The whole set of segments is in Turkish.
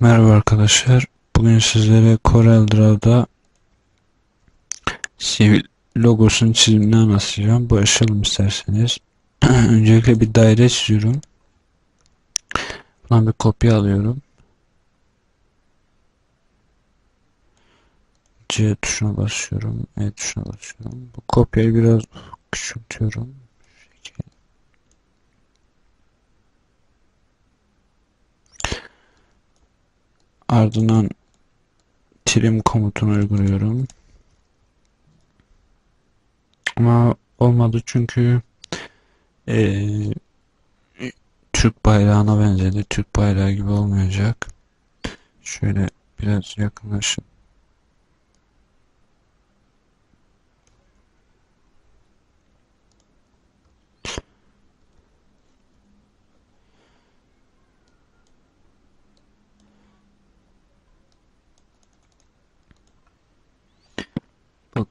Merhaba arkadaşlar. Bugün sizlere CorelDRAW'da sivil logosunun çizimini anlatacağım. Başlayalım isterseniz. Öncelikle bir daire çiziyorum. Buradan bir kopya alıyorum. C tuşuna basıyorum. E tuşuna basıyorum. Bu kopyayı biraz küçültüyorum. Ardından trim komutunu uyguluyorum. Ama olmadı çünkü ee, Türk bayrağına benzedi. Türk bayrağı gibi olmayacak. Şöyle biraz yakınlaşın.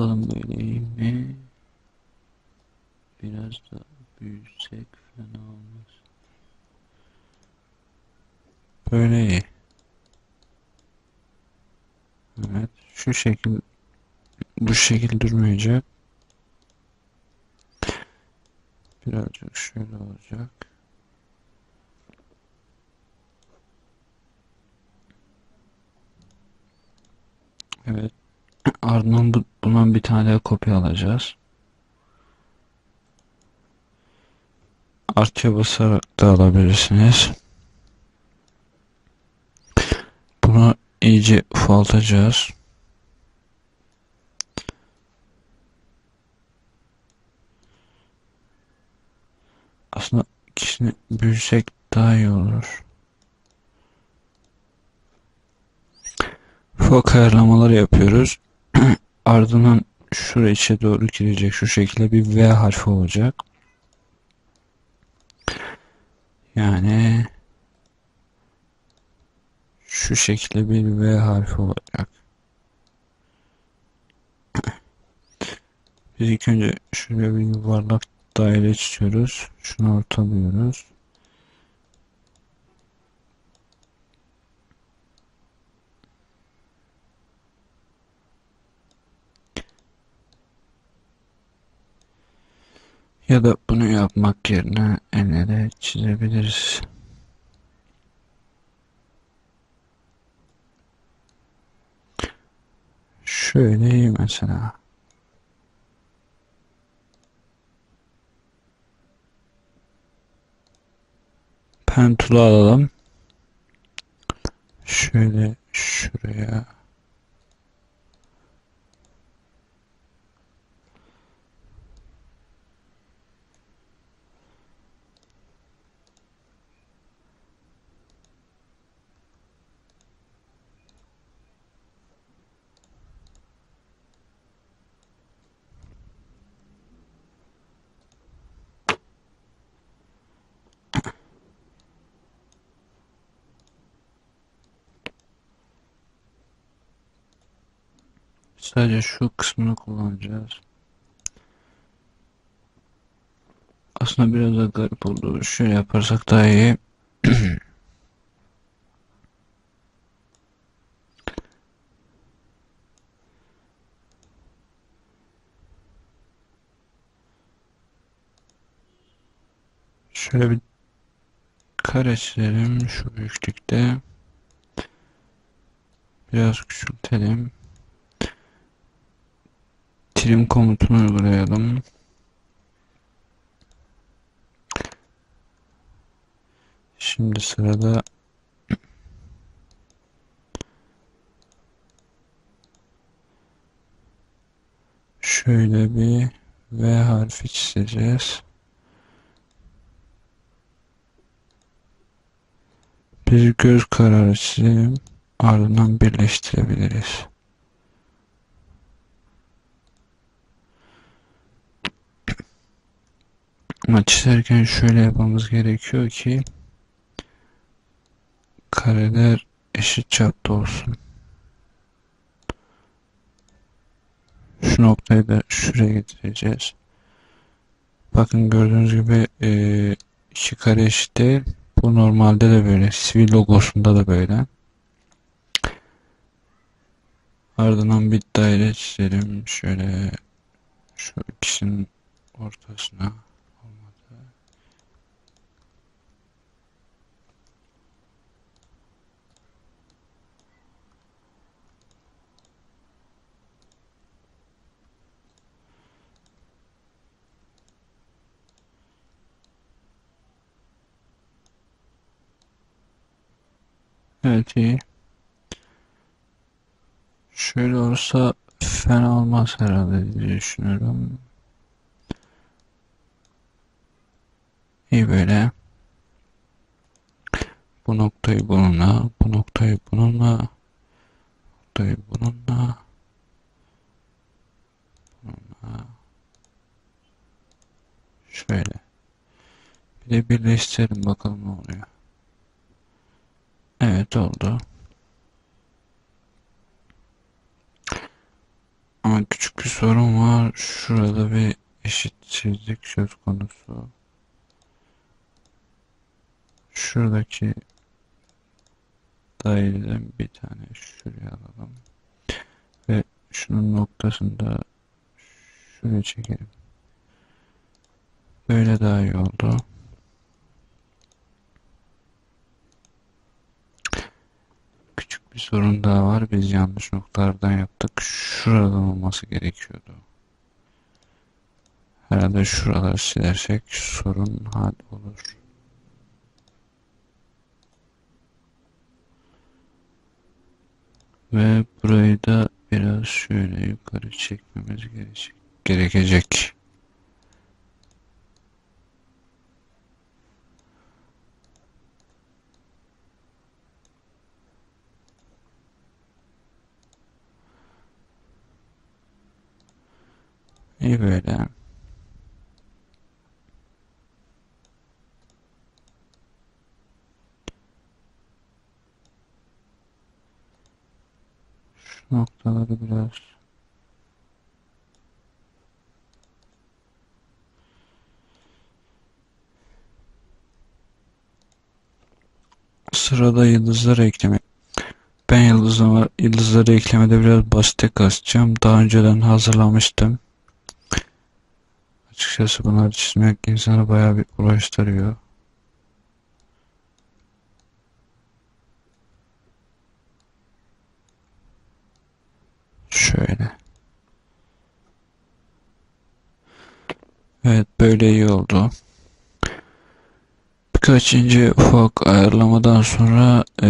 Bakalım böyle iyi mi? Biraz da büyüsek fena olmaz. Böyle iyi. Evet. Şu şekil bu şekil durmayacak. Birazcık şöyle olacak. Evet. Ardından bu, bundan bir tane kopya alacağız. Artıya basarak da alabilirsiniz. Bunu iyice ufaltacağız. Aslında ikisini büyüsek daha iyi olur. Fok ayarlamaları yapıyoruz. Ardından şuraya içe doğru girecek. Şu şekilde bir V harfi olacak. Yani şu şekilde bir V harfi olacak. Biz ilk önce şuraya bir yuvarlak daire çiziyoruz. Şunu ortalıyoruz. Ya da bunu yapmak yerine elle çizebiliriz. Şöyle mesela. Pen tool'u alalım. Şöyle şuraya Sadece şu kısmını kullanacağız. Aslında biraz da garip oldu. Şöyle yaparsak daha iyi. Şöyle bir kare çizelim şu büyüklükte. Biraz küçültelim. Trim komutunu uygulayalım. Şimdi sırada şöyle bir V harfi çizeceğiz. Bir göz kararı çizelim. Ardından birleştirebiliriz. Ama çizerken şöyle yapmamız gerekiyor ki kareler eşit çapta olsun. Şu noktayı da şuraya getireceğiz. Bakın gördüğünüz gibi e, iki kare eşit değil. Bu normalde de böyle. Sivil logosunda da böyle. Ardından bir daire çizelim. Şöyle şu ikisinin ortasına Evet iyi. Şöyle olursa fena olmaz herhalde diye düşünüyorum. İyi böyle. Bu noktayı bununla, bu noktayı bununla, noktayı bununla, bununla. Şöyle. Bir de birleştirelim bakalım ne oluyor. Evet oldu. Ama küçük bir sorun var. Şurada bir eşitsizlik söz konusu. Şuradaki daireden bir tane şuraya alalım. Ve şunun noktasında şuraya çekelim. Böyle daha iyi oldu. Küçük bir sorun daha var. Biz yanlış noktalardan yaptık. Şuradan olması gerekiyordu. Herhalde şuraları silersek sorun hal olur. Ve burayı da biraz şöyle yukarı çekmemiz gerekecek. İyi böyle. Şu noktaları biraz Sırada yıldızları ekleme. Ben yıldızları, yıldızları eklemede biraz basite kasacağım. Daha önceden hazırlamıştım. Açıkçası bunları çizmek insanı bayağı bir uğraştırıyor. Şöyle. Evet böyle iyi oldu. Birkaç ince ufak ayarlamadan sonra e,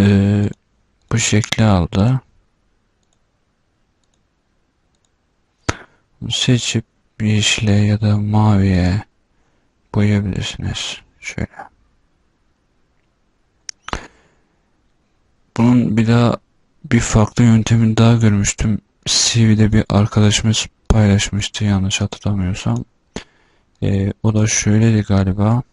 bu şekli aldı. Seçip yeşile ya da maviye boyayabilirsiniz. Şöyle. Bunun bir daha bir farklı yöntemini daha görmüştüm. CV'de bir arkadaşımız paylaşmıştı yanlış hatırlamıyorsam. Ee, o da şöyleydi galiba.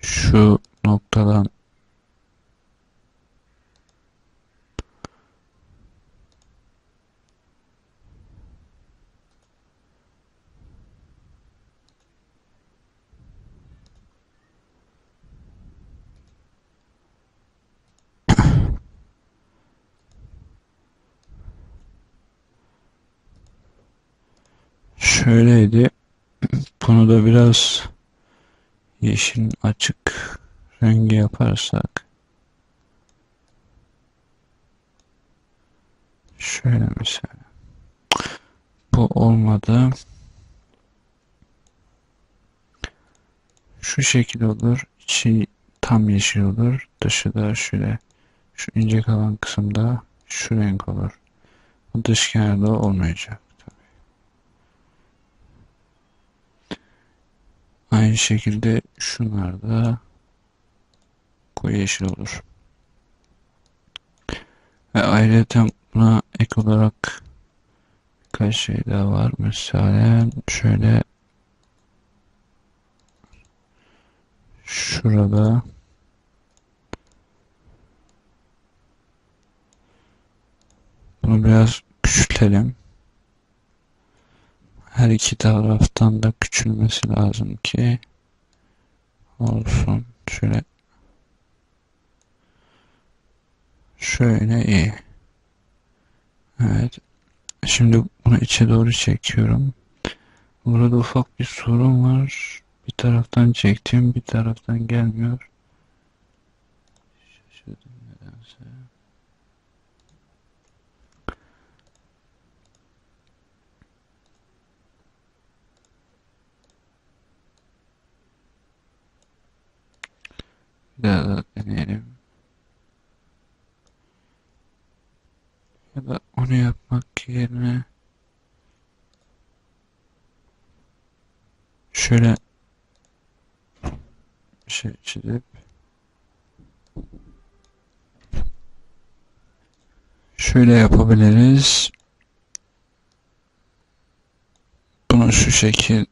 Şu noktadan şöyleydi. Bunu da biraz yeşil açık rengi yaparsak şöyle mesela bu olmadı. Şu şekil olur. İçi tam yeşil olur. Dışı da şöyle şu ince kalan kısımda şu renk olur. Bu dış kenarda olmayacak. Aynı şekilde şunlar da koyu yeşil olur. Ve ayrıca buna ek olarak birkaç şey daha var. Mesela şöyle şurada bunu biraz küçültelim. Her iki taraftan da küçülmesi lazım ki olsun. Şöyle Şöyle iyi. Evet. Şimdi bunu içe doğru çekiyorum. Burada ufak bir sorun var. Bir taraftan çektim, bir taraftan gelmiyor. Şaşırdım nedense. Bir daha da deneyelim. Ya da onu yapmak yerine şöyle şey çizip şöyle yapabiliriz. Bunu şu şekil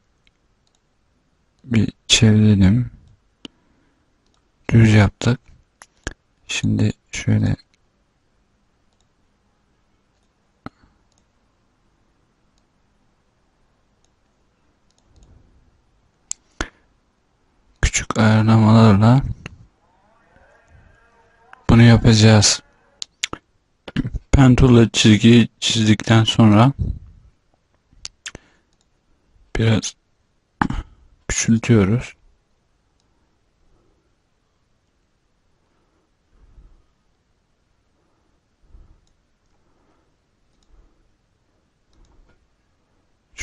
bir çevirelim. Düz yaptık. Şimdi şöyle küçük ayarlamalarla bunu yapacağız. Pentool'la çizgi çizdikten sonra biraz küçültüyoruz.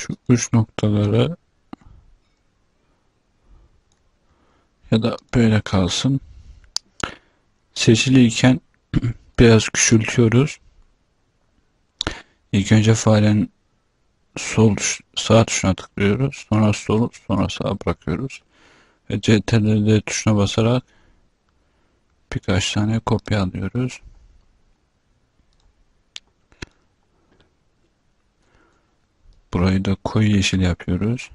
Şu uç noktaları ya da böyle kalsın. Seçiliyken biraz küçültüyoruz. İlk önce farenin sol sağ tuşuna tıklıyoruz. Sonra sol, sonra sağ bırakıyoruz. Ve CTRL tuşuna basarak birkaç tane kopya alıyoruz. Burayı da koyu yeşil yapıyoruz.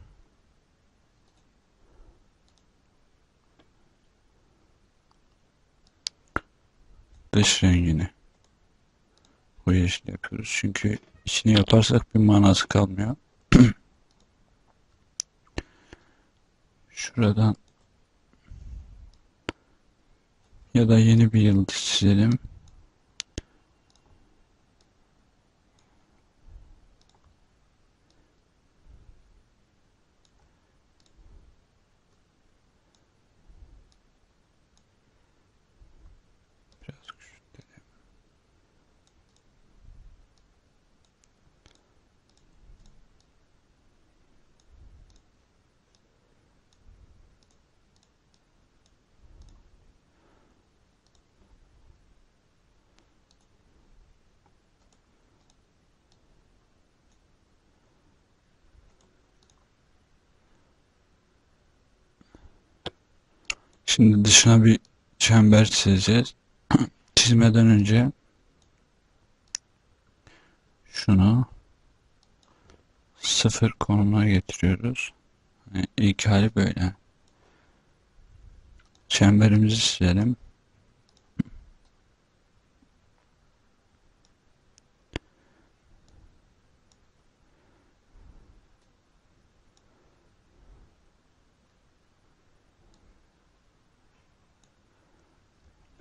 Dış rengini koyu yeşil yapıyoruz. Çünkü içini yaparsak bir manası kalmıyor. Şuradan ya da yeni bir yıldız çizelim. Şimdi dışına bir çember çizeceğiz. Çizmeden önce şunu sıfır konumuna getiriyoruz. Yani ilk hali böyle. Çemberimizi çizelim.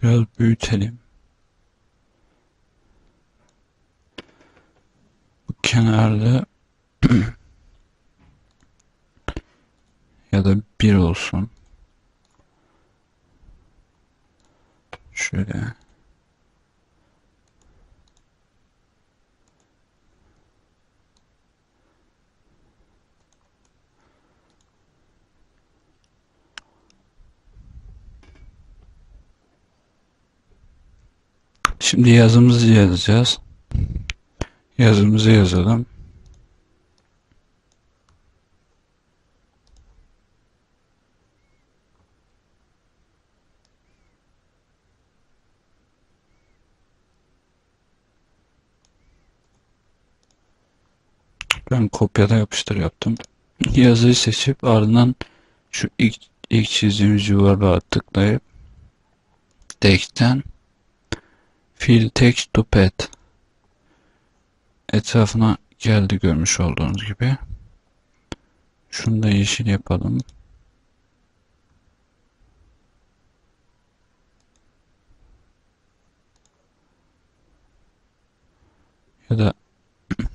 Biraz büyütelim. Bu kenarda ya da bir olsun. Şöyle. Şimdi yazımızı yazacağız. Yazımızı yazalım. Ben kopyala yapıştır yaptım. Yazıyı seçip ardından şu ilk, ilk çizdiğimiz yuvarlığa tıklayıp text'ten fill text to pad etrafına geldi görmüş olduğunuz gibi. Şunu da yeşil yapalım. Ya da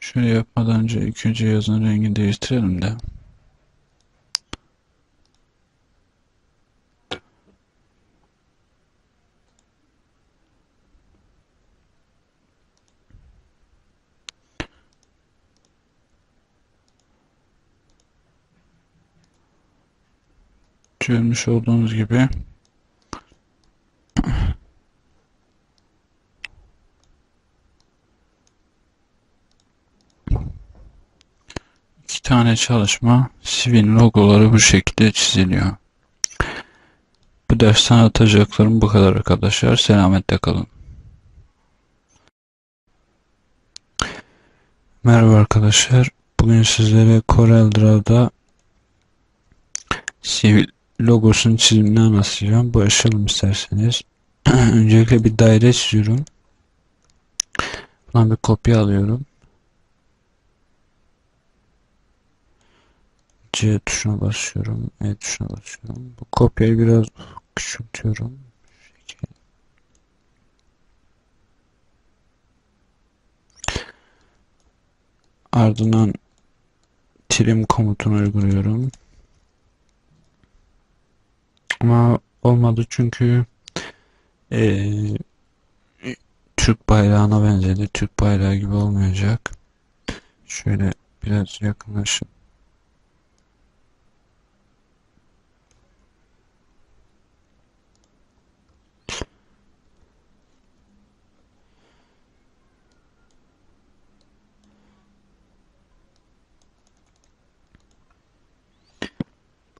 şöyle yapmadan önce ilk önce yazının rengini değiştirelim de. Görmüş olduğunuz gibi iki tane çalışma sivil logoları bu şekilde çiziliyor. Bu dersten atacaklarım bu kadar arkadaşlar. Selametle kalın. Merhaba arkadaşlar. Bugün sizlere CorelDRAW'da sivil logosunun çizimini anlatacağım. Başlayalım isterseniz. Öncelikle bir daire çiziyorum. Buradan bir kopya alıyorum. C tuşuna basıyorum. E tuşuna basıyorum. Bu kopyayı biraz küçültüyorum. Ardından trim komutunu uyguluyorum. Ama olmadı çünkü ee, Türk bayrağına benzedi. Türk bayrağı gibi olmayacak. Şöyle biraz yakınlaşın.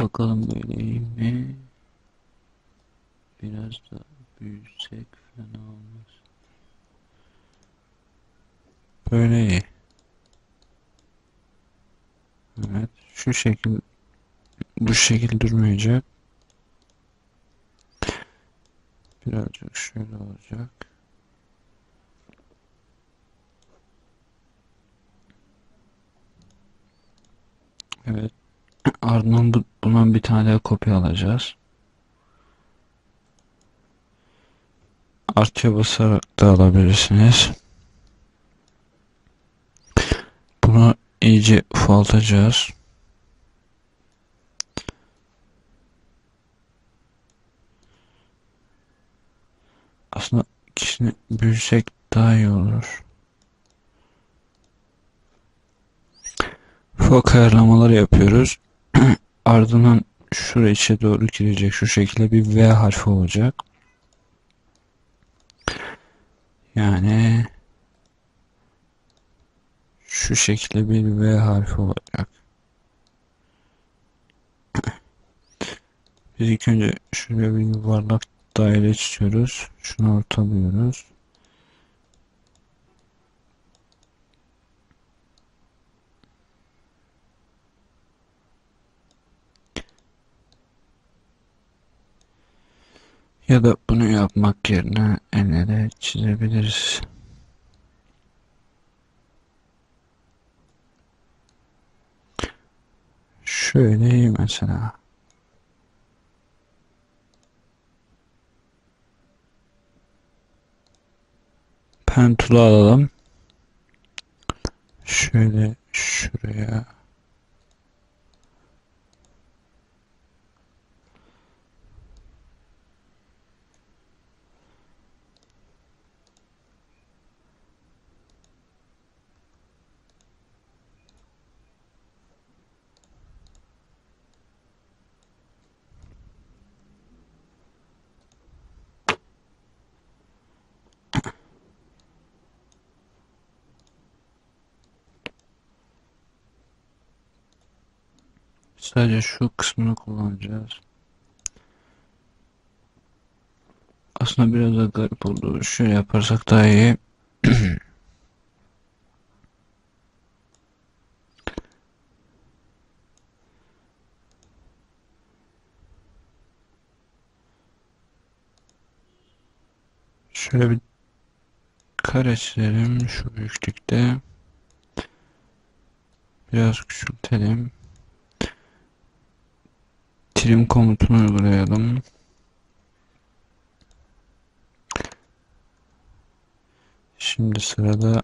Bakalım böyle mi? Biraz da büyüsek fena olmaz. Böyle iyi. Evet. Şu şekil bu şekil durmayacak. Birazcık şöyle olacak. Evet. Ardından bu, bundan bir tane kopya alacağız. Artıya basarak da alabilirsiniz. Bunu iyice ufaltacağız. Aslında ikisini büyüsek daha iyi olur. Fok ayarlamaları yapıyoruz. Ardından şuraya içe doğru girecek şu şekilde bir V harfi olacak. Yani şu şekilde bir V harfi olacak. Biz ilk önce şuraya bir yuvarlak daire çiziyoruz. Şunu ortalıyoruz. Ya da bunu yapmak yerine elle de çizebiliriz. Şöyle mesela. Pentulu alalım. Şöyle şuraya Sadece şu kısmını kullanacağız. Aslında biraz da garip oldu. Şöyle yaparsak daha iyi. Şöyle bir kare çizelim şu büyüklükte. Biraz küçültelim prim komutunu uygulayalım. Şimdi sırada